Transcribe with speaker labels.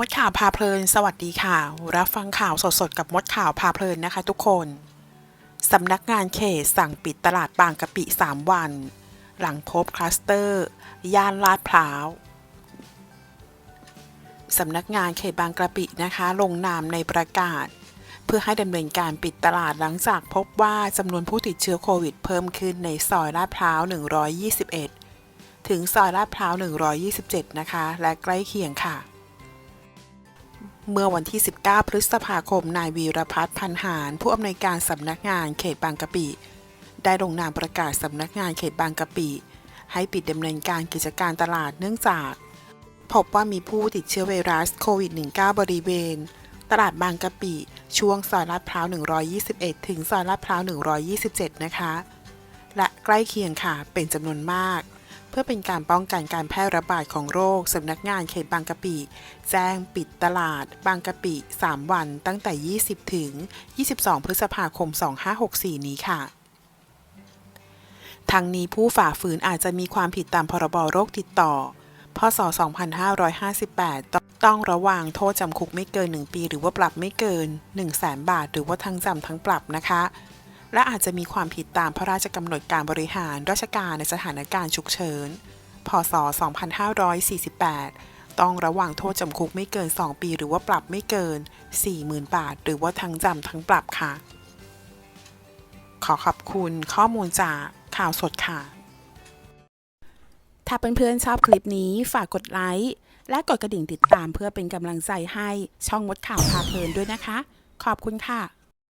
Speaker 1: มดข่าวพาเพลิน สวัสดีค่ะ รับฟังข่าวสดๆ กับมดข่าวพาเพลินนะคะทุกคน สำนักงานเขตสั่งปิดตลาดบางกะปิ 3 วัน หลังพบคลัสเตอร์ ย่านลาดพร้าว สำนักงานเขตบางกะปินะคะ ลงนามในประกาศ เพื่อให้ดำเนินการปิดตลาดหลังจากพบว่าจำนวนผู้ติดเชื้อโควิดเพิ่มขึ้นในซอยลาดพร้าว 121 ถึงซอยลาดพร้าว 127 นะคะ และใกล้เคียงค่ะ เมื่อวันที่ 19 พฤษภาคม นายวีรพัฒน์พันหาร ผู้อำนวยการสำนักงานเขตบางกะปิ ได้ลงนามประกาศสำนักงานเขตบางกะปิ ให้ปิดดำเนินการกิจการตลาดเนื่องจาก พบว่ามีผู้ติดเชื้อไวรัสโควิด -19 บริเวณ ตลาดบางกะปิ ช่วงซอยลาดพร้าว 121 ถึงซอยลาดพร้าว 127 นะคะ และใกล้เคียงค่ะเป็นจำนวนมาก พื่อเป็นการป้องกันการแพร่ระบาดของโรคสำนักงานเขตบางกะปิ แจ้งปิดตลาด บางกะปิ 3 วันตั้งแต่ 20 ถึง 22 พฤษภาคม 2564 นี้ค่ะทั้งนี้ผู้ฝ่าฝืนอาจจะมีความผิดตามพรบโรคติดต่อ พศ 2558 ต้องต้องระวางโทษจำคุกไม่เกิน 1 ปี หรือว่าปรับไม่เกิน 1 0 0 0 0แบาท หรือว่าทั้งจำทั้งปรับนะคะ และอาจจะมีความผิดตามพระราชกำหนดการบริหารราชการในสถานการณ์ฉุกเฉิน พศ 2548 ต้องระวางโทษจำคุกไม่เกิน 2 ปีหรือว่าปรับไม่เกิน 40,000 บาท หรือว่าทั้งจำทั้งปรับค่ะ ขอขอบคุณข้อมูลจากข่าวสดค่ะ ถ้าเพื่อนๆชอบคลิปนี้ฝากกดไลค์และกดกระดิ่งติดตามเพื่อเป็นกำลังใจให้ช่องมดข่าวพาเพลินด้วยนะคะ ขอบคุณค่ะ